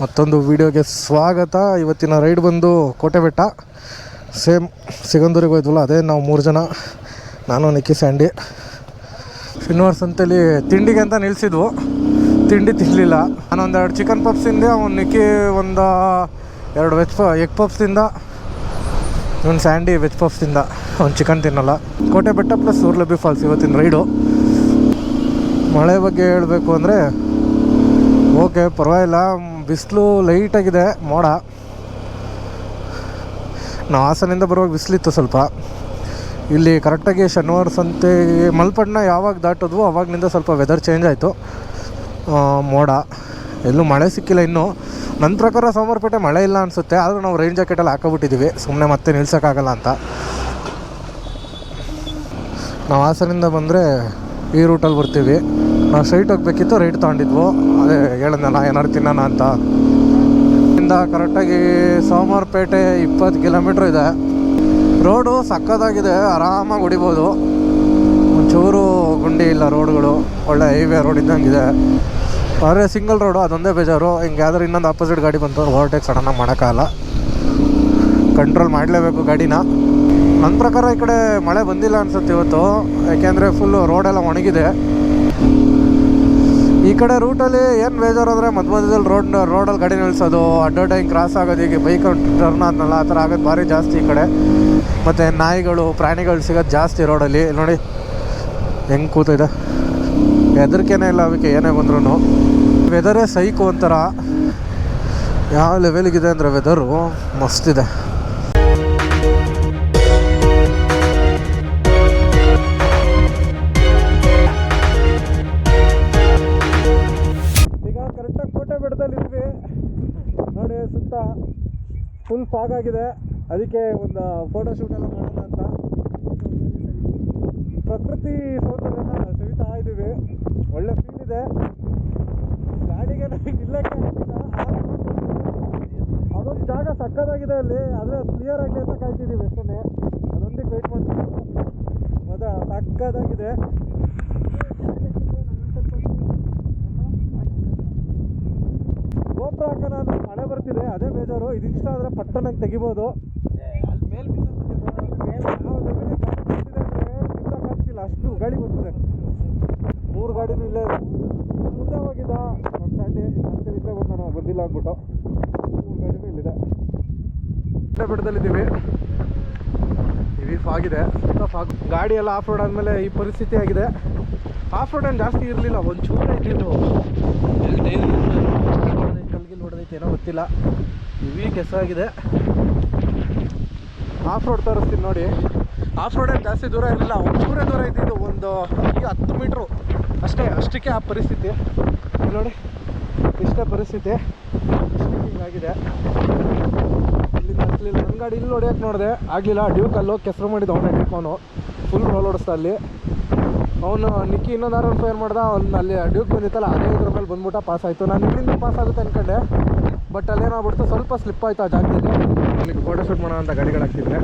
ಮತ್ತೊಂದು ವಿಡಿಯೋಗೆ ಸ್ವಾಗತ. ಇವತ್ತಿನ ರೈಡ್ ಬಂದು ಕೋಟೆ ಬೆಟ್ಟ ಸೇಮ್ ಸಿಗಂದೂರಿಗೆ ಹೋಯ್ತವಲ್ಲ ಅದೇ ನಾವು ಮೂರು ಜನ. ನಾನು ನಿಕ್ಕಿ ಸ್ಯಾಂಡಿ ಶ್ರೀನಿವಾಸ್ ಅಂತೇಳಿ ತಿಂಡಿಗೆ ಅಂತ ನಿಲ್ಲಿಸಿದ್ವು ತಿಂಡಿ ತಿನ್ನಲಿಲ್ಲ ನಾನು ಒಂದೆರಡು ಚಿಕನ್ ಪಪ್ಸ್ ತಿಂದೆ, ಅವ್ನು ನಿಕ್ಕಿ ಒಂದು ಎರಡು ವೆಜ್ ಪ ಎಗ್ ಪಪ್ಸಿಂದ ಇವನು ಸ್ಯಾಂಡಿ ವೆಜ್ ಪಪ್ಸಿಂದ ಅವ್ನು ಚಿಕನ್ ತಿನ್ನಲ್ಲ. ಕೋಟೆ ಬೆಟ್ಟ ಪ್ಲಸ್ ಊರ್ಲಬ್ಬಿ ಫಾಲ್ಸ್ ಇವತ್ತಿನ ರೈಡು. ಮಳೆ ಬಗ್ಗೆ ಹೇಳಬೇಕು ಅಂದರೆ, ಓಕೆ, ಪರವಾಗಿಲ್ಲ. ಬಿಸಿಲು ಲೈಟಾಗಿದೆ ಮೋಡ. ನಾವು ಹಾಸನಿಂದ ಬರುವಾಗ ಬಿಸಿಲಿತ್ತು ಸ್ವಲ್ಪ. ಇಲ್ಲಿ ಕರೆಕ್ಟಾಗಿ ಶನಿವಾರ ಸಂತೆ, ಮಲ್ಪಣ್ಣ ಯಾವಾಗ ದಾಟಿದ್ವು ಅವಾಗಲಿಂದ ಸ್ವಲ್ಪ ವೆದರ್ ಚೇಂಜ್ ಆಯಿತು. ಮೋಡ. ಎಲ್ಲೂ ಮಳೆ ಸಿಕ್ಕಿಲ್ಲ ಇನ್ನೂ. ನನ್ನ ಪ್ರಕಾರ ಸೋಮವಾರಪೇಟೆ ಮಳೆ ಇಲ್ಲ ಅನಿಸುತ್ತೆ, ಆದರೂ ನಾವು ರೈನ್ ಜಾಕೆಟಲ್ಲಿ ಹಾಕೋಬಿಟ್ಟಿದ್ದೀವಿ ಸುಮ್ಮನೆ ಮತ್ತೆ ನಿಲ್ಸೋಕ್ಕಾಗಲ್ಲ ಅಂತ. ನಾವು ಹಾಸನಿಂದ ಬಂದರೆ ಈ ರೂಟಲ್ಲಿ ಬರ್ತೀವಿ. ನಾವು ಸ್ಟ್ರೈಟ್ ಹೋಗ್ಬೇಕಿತ್ತು ರೈಟ್ ತೊಗೊಂಡಿದ್ವು. ಅದೇ ಹೇಳಿದ್ನಲ್ಲ ಏನಾರು ತಿನ್ನೋಣ ಅಂತ. ಇಂದ ಕರೆಕ್ಟಾಗಿ ಸೋಮವಾರಪೇಟೆ ಇಪ್ಪತ್ತು ಕಿಲೋಮೀಟ್ರ್ ಇದೆ. ರೋಡು ಸಕ್ಕತ್ತಾಗಿದೆ, ಆರಾಮಾಗಿ ಹೊಡಿಬೋದು. ಒಂಚೂರು ಗುಂಡಿ ಇಲ್ಲ, ರೋಡ್ಗಳು, ಒಳ್ಳೆ ಹೈವೇ ರೋಡ್ ಇದ್ದಂಗಿದೆ. ಆದರೆ ಸಿಂಗಲ್ ರೋಡು ಅದೊಂದೇ ಬೇಜಾರು. ಹಿಂಗೆ ಯಾವ್ದಾರು ಇನ್ನೊಂದು ಆಪೋಸಿಟ್ ಗಾಡಿ ಬಂತು ಓವರ್ಟೇಕ್ ಸಡನ್ನಾಗಿ ಮಾಡೋಕ್ಕಾಗಲ್ಲ. ಕಂಟ್ರೋಲ್ ಮಾಡಲೇಬೇಕು ಗಾಡಿನ. ನನ್ನ ಪ್ರಕಾರ ಈ ಕಡೆ ಮಳೆ ಬಂದಿಲ್ಲ ಅನ್ಸುತ್ತೆ ಇವತ್ತು. ಯಾಕೆಂದರೆ ಫುಲ್ಲು ರೋಡೆಲ್ಲ ಒಣಗಿದೆ. ಈ ಕಡೆ ರೂಟಲ್ಲಿ ಏನು ಬೇಜಾರು ಅಂದರೆ ಮಧ್ಯ ಮಧ್ಯದಲ್ಲಿ ರೋಡ್ ರೋಡಲ್ಲಿ ಗಾಡಿ ನಿಲ್ಸೋದು ಅಡ್ವರ್ಟೈನ್ ಕ್ರಾಸ್ ಆಗೋದು, ಹೀಗೆ ಬೈಕ್ ಟರ್ನ್ ಆದ್ನಲ್ಲ, ಆ ಥರ ಆಗೋದು ಭಾರಿ ಜಾಸ್ತಿ ಈ ಕಡೆ. ಮತ್ತು ನಾಯಿಗಳು, ಪ್ರಾಣಿಗಳು ಸಿಗೋದು ಜಾಸ್ತಿ ರೋಡಲ್ಲಿ ನೋಡಿ, ಹೆಂಗೆ ಕೂತಿದೆ. ಹೆದರಿಕೆನೇ ಇಲ್ಲ ಅವಕ್ಕೆ ಏನೇ ಬಂದ್ರೂ ವೆದರೇ ಸೈಕು ಒಂಥರ, ಯಾವ ಲೆವೆಲಿಗಿದೆ ಅಂದರೆ ವೆದರು ಮಸ್ತಿದೆ ಫುಲ್ ಫಾಗ್ ಆಗಿದೆ. ಅದಕ್ಕೆ ಒಂದು ಫೋಟೋ ಶೂಟ್ ಎಲ್ಲ ಮಾಡೋಣ ಅಂತ. ಪ್ರಕೃತಿ ಸೌಂದರ್ಯನ ಸವಿತಾ ಇದ್ದೀವಿ. ಒಳ್ಳೆ ಫೀಲ್ ಇದೆ. ಗಾಡಿಗೆ ನಮಗೆ ನಿಲ್ಲಕ್ಕೆ ಅದೊಂದು ಜಾಗ ಸಕ್ಕತ್ತಾಗಿದೆ ಅಲ್ಲಿ. ಆದರೆ ಕ್ಲಿಯರ್ ಆಗಿ ಅಂತ ಕಾಯ್ತಿದ್ದೀವಿ ಅಷ್ಟೇ. ಅದೊಂದಿಗೆ ವೆಯ್ಟ್ ಮಾಡ್ತೀವಿ ಮತ್ತು ಸಕ್ಕತ್ತಾಗಿದೆ. ಮಳೆ ಬರ್ತಿದೆ, ಅದೇ ಬೇಜಾರು. ಇದು ಇಷ್ಟ ಆದರೆ ಪಟ್ಟನಾಗಿ ತೆಗಿಬೋದು. ಅಷ್ಟು ಗಾಡಿ ಬರ್ತಿದೆ ಮೂರು ಗಾಡಿನೂ ಇಲ್ಲೇ ಮುಂದೆ ಹೋಗಿದ್ದ ನಮ್ಮ ಸ್ಯಾಂಡಿ ಮತ್ತೆ ಇಲ್ಲೇ ಬಂದ ನಾವು ಬಂದಿಲ್ಲ ಅಂದ್ಬಿಟ್ಟು. ಮೂರು ಗಾಡಿನೂ ಇಲ್ಲಿದೆ. ಇಲ್ಲೇ ಬೆಟ್ಟದಲ್ಲಿದ್ದೀವಿ ಇವಿ ಫಾಗಿದೆ ಫಾಗ್ ಗಾಡಿ ಎಲ್ಲ ಆಫ್ ರೋಡ್ ಆದಮೇಲೆ ಈ ಪರಿಸ್ಥಿತಿ ಆಗಿದೆ. ಆಫ್ ರೋಡ್ ಏನು ಜಾಸ್ತಿ ಇರಲಿಲ್ಲ, ಒಂಚೂರು ಇದ್ದಿದ್ದು ಎಲ್ಲಿ ಡೈಲಿ ಕಲ್ಗಿಲ್ ಹೊಡೆದೈತೆ ಏನೋ ಗೊತ್ತಿಲ್ಲ. ಇವಿ ಕೆಸಾಗಿದೆ ಆಫ್ ರೋಡ್ ತೋರಿಸ್ತೀನಿ ನೋಡಿ. ಆಫ್ ರೋಡ್ ಏನು ಜಾಸ್ತಿ ದೂರ ಇರಲಿಲ್ಲ. ಒಂದು ದೂರ ಇದ್ದಿದ್ದು ಒಂದು ಈಗ ಹತ್ತು ಮೀಟ್ರು ಅಷ್ಟೇ, ಅಷ್ಟಕ್ಕೆ ಆ ಪರಿಸ್ಥಿತಿ. ನೋಡಿ, ಇಷ್ಟೇ ಪರಿಸ್ಥಿತಿ. ಹಿಂಗಾಗಿದೆ ಇಲ್ಲಿಂದ ಹತ್ತಲಿಲ್ಲ ನನ್ನ ಗಾಡಿ ಇಲ್ಲಿ ನೋಡ್ಯಾಕೆ ನೋಡಿದೆ? ಆಗಲಿಲ್ಲ. ಡ್ಯೂಕಲ್ಲು ಕೆಸರು ಮಾಡಿದ್ದು. ಅವನೇ ಹಿಡ್ಕೊಂಡು ಫುಲ್ ರೋಲ್ ಓಡಿಸ್ತಾ ಅಲ್ಲಿ. ಅವನು ನಿಕ್ಕಿ ಇನ್ನೊಂದು ಆರ್ ಒನ್ ಫೈರ್ ಮಾಡ್ದ ಅವ್ನು ಅಲ್ಲಿ ಡ್ಯೂಕ್ ಬಂದಿತ್ತಲ್ಲ ಅದೇ ಇದ್ರ ಮೇಲೆ ಬಂದ್ಬಿಟ್ಟ ಪಾಸ್ ಆಯಿತು. ನಾನು ಇಲ್ಲಿಂದ ಪಾಸ್ ಆಗುತ್ತೆ ಅಂದ್ಕೊಂಡೆ ಬಟ್ ಅಲ್ಲೇನಾಗ್ಬಿಡ್ತು ಸ್ವಲ್ಪ ಸ್ಲಿಪ್ ಆಯಿತು ಆ ಜಾಗದಲ್ಲಿ. ಅಲ್ಲಿಗೆ ಫೋಟೋ ಶೂಟ್ ಮಾಡೋ ಅಂತ ಗಾಡಿಗಳು ಹಾಕ್ತಿದ್ರೆ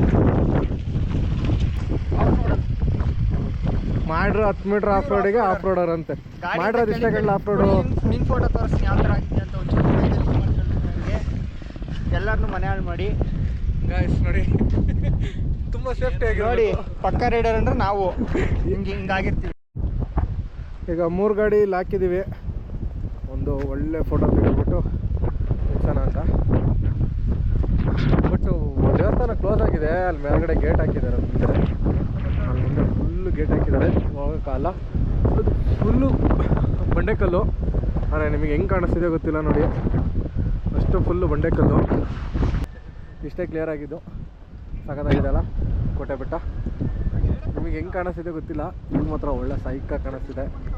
ಮಾಡ್ರ ಹತ್ತು ಮೀಟರ್ ಆಫ್ ರೋಡಿಗೆ ಆಫ್ ರೋಡರ್ ಅಂತೆ ಮಾಡ್ರ ಇಷ್ಟ ಆಫ್ ರೋಡು ನಿನ್ ಫೋಟೋ ತೋರಿಸ್ತೀನಿ ಯಾವ ಥರ ಆಗಿದೆ ಅಂತ ಒಂಚೂರು ನನಗೆ. ಎಲ್ಲರನ್ನೂ ಮನೆ ಹಾಳು ಮಾಡಿ. ಗಾಯ್ಸ್ ನೋಡಿ. ತುಂಬ ಸೇಫ್ಟಿ ಆಗಿ ನೋಡಿ ಪಕ್ಕ ರೈಡರ್ ಅಂದ್ರೆ ನಾವು. ಹಿಂಗೆ ಹಿಂಗಾಗಿರ್ತೀವಿ ಈಗ ಮೂರು ಗಾಡಿ ಇಲ್ಲಿ ಹಾಕಿದ್ದೀವಿ ಒಂದು ಒಳ್ಳೆ ಫೋಟೋ ತೆಗೆದ್ಬಿಟ್ಟು ನಿಲ್ಸೋಣ ಅಂತ. ಬಟ್ ದೇವಸ್ಥಾನ ಕ್ಲೋಸ್ ಆಗಿದೆ. ಅಲ್ಲಿ ಮೇಲ್ಗಡೆ ಗೇಟ್ ಹಾಕಿದ್ದಾರೆ ಮುಂದೆ ಅಲ್ಲಿ ಮುಂದೆ ಫುಲ್ಲು ಗೇಟ್ ಹಾಕಿದ್ದಾರೆ. ಹೋಗೋಕ್ಕಲ್ಲ ಅದು ಫುಲ್ಲು ಬಂಡೆಕಲ್ಲು ಆದರೆ ನಿಮಗೆ ಹೆಂಗೆ ಕಾಣಿಸ್ತಿದೆ ಗೊತ್ತಿಲ್ಲ ನೋಡಿ. ಅಷ್ಟು ಫುಲ್ಲು ಬಂಡೆಕಲ್ಲು ಇಷ್ಟೇ ಕ್ಲಿಯರ್ ಆಗಿದ್ದು. ಸಖತ್ತಾಗಿದೆ ಅಲ್ಲ ಕೋಟೆ ಬೆಟ್ಟ? ನಿಮಗೆ ಹೆಂಗೆ ಕಾಣಿಸ್ತಿದೆ ಗೊತ್ತಿಲ್ಲ. ನಿಮ್ಮ ಮಾತ್ರ ಒಳ್ಳೆ ಸೈಕ ಕಾಣಿಸ್ತಿದೆ.